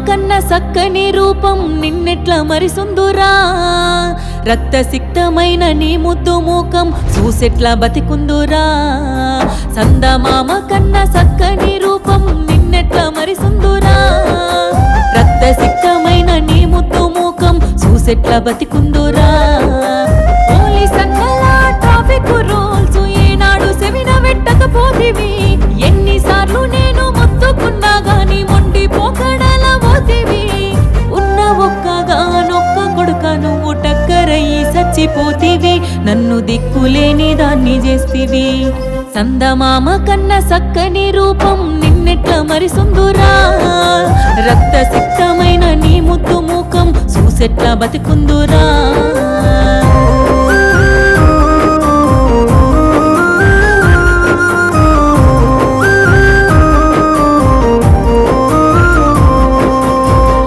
కన్న సక్కని రూపం నిన్నెట్ల మరిసుందురా రక్త సిక్తమైన నీ ముద్దు మూకం చూసెట్ల బతికుందురా? సందమామ కన్న సక్కని రూపం నిన్నెట్ల మరిసుందురా రక్త సిక్తమైన నీ ముద్దు మూకం చూసెట్ల బతికుందు మర్చిపోతివి. నన్ను దిక్కులేని దాన్ని చేస్తివి. సందమామ కన్న సక్కని రూపం నిన్నెట్ల మరి సుందురా. రక్త సిక్తమైన నీ ముద్దు ముఖం చూసెట్ల బతికుందురా.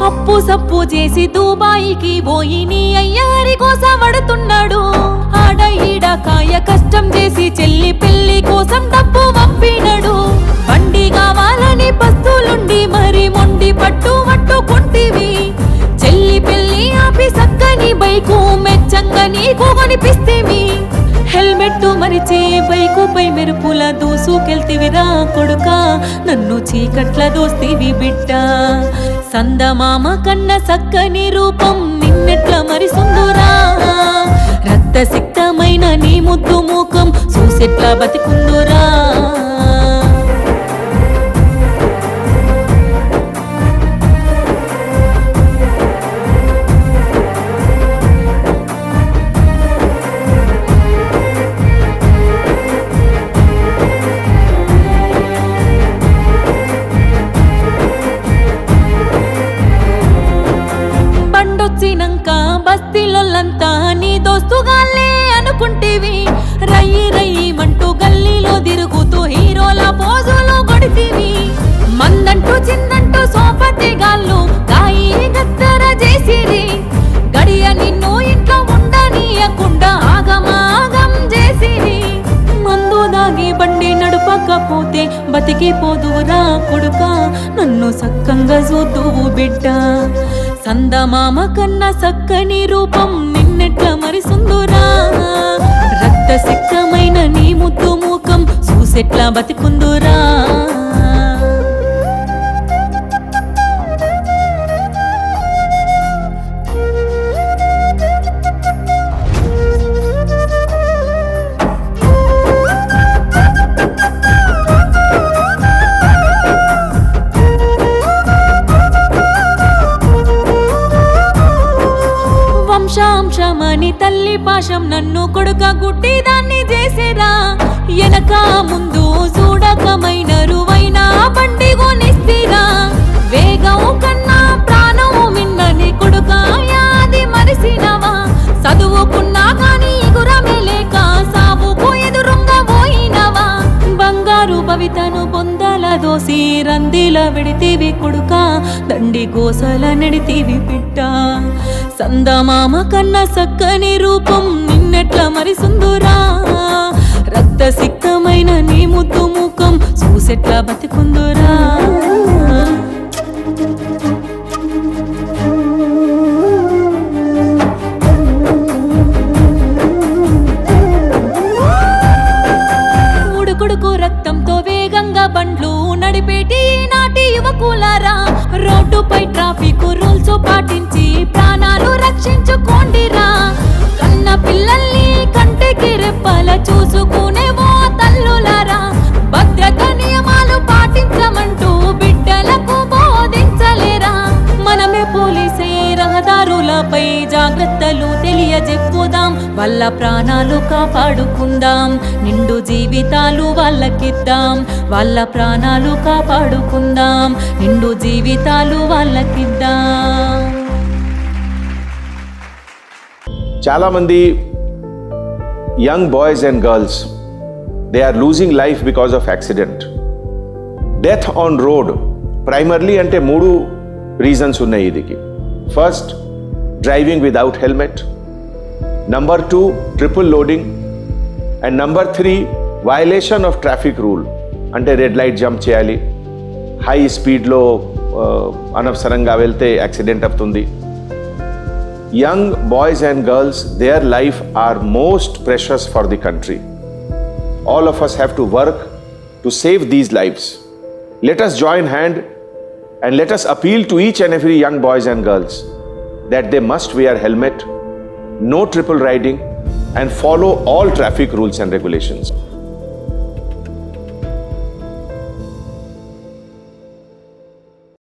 అప్పు సప్పు చేసి దుబాయికి పోయి నీ అయ్యారి మోసపడుతున్నాడు. ఆడ ఈడ కాయ కష్టం చేసి చెల్లి పెళ్ళి కోసం డబ్బు పంపినడు. బండి కావాలని పస్తులుండి మరి మొండి పట్టు పట్టుకుంటివి. చెల్లి పెళ్ళి ఆపి సక్కని బైకు మెచ్చంగా నీకు కొనిపిస్తేవి హెల్మెట్ మరిచే బైకు పై మెరుపుల దూసుకెళ్తివిరా కొడుక. నన్ను చీకట్ల దోస్తివి బిడ్డ. సందమామ కన్న సక్కని రూపం ఎట్లా మరి సుందురా. రక్త సిక్తమైన నీ ముద్దు ముఖం చూసెట్లా బతికుంది నడపకపోతే బతికిపోదువురా కొడుక. నన్ను సక్కంగా చూద్దువు బిడ్డ. సందమామ కన్న సక్కని రూపం నిన్నెట్ల మరి సుందురా రక్త సిక్కమైన నీ ముద్దు మూకం చూసెట్ల బతికి వంశాంశమని తల్లి పాశం నన్ను కొడుక గుడ్డి దాన్ని చేసేరా ఎనక ముందు చూడకమైన రువైన బండి కొనిస్తిరా? వేగం కన్నా ప్రాణం మిన్నని కొడుక యాది మరిసినవా? చదువుకున్నా కానీ గురమే లేక సావుకు ఎదురుంగా పోయినవా? బంగారు భవితను బొందల దోసి రందిల విడితేవి కొడుక దండి గోసల నడితేవి పిట్ట? సందమామ కన్న సక్కని రూపం నిన్నెట్ల మరి సుందురా? రక్త సిక్తమైన నీ ముద్దు ముఖం చూసెట్లా బతికుందురా? తెలియజెప్పుదాం వాళ్ళ ప్రాణాలు కాపాడుకుందాం. నిండు జీవితాలు వాళ్ళకిద్దాం వాళ్ళ ప్రాణాలు కాపాడుకుందాం. నిండు జీవితాలు వాళ్ళకిద్దాం. చాలామంది young boys and girls they are losing life because of accident death on road primarily అంటే మూడు రీజన్స్ ఉన్నాయి ఇదికి. First driving without helmet Number two triple loading and number three violation of traffic rule అంటే red light jump చేయాలి high స్పీడ్లో అనవసరంగా వెళ్తే accident అవుతుంది young boys and girls, their life are most precious for the country. All of us have to work to save these lives. Let us join hand and let us appeal to each and every young boys and girls that they must wear helmet, no triple riding and follow all traffic rules and regulations.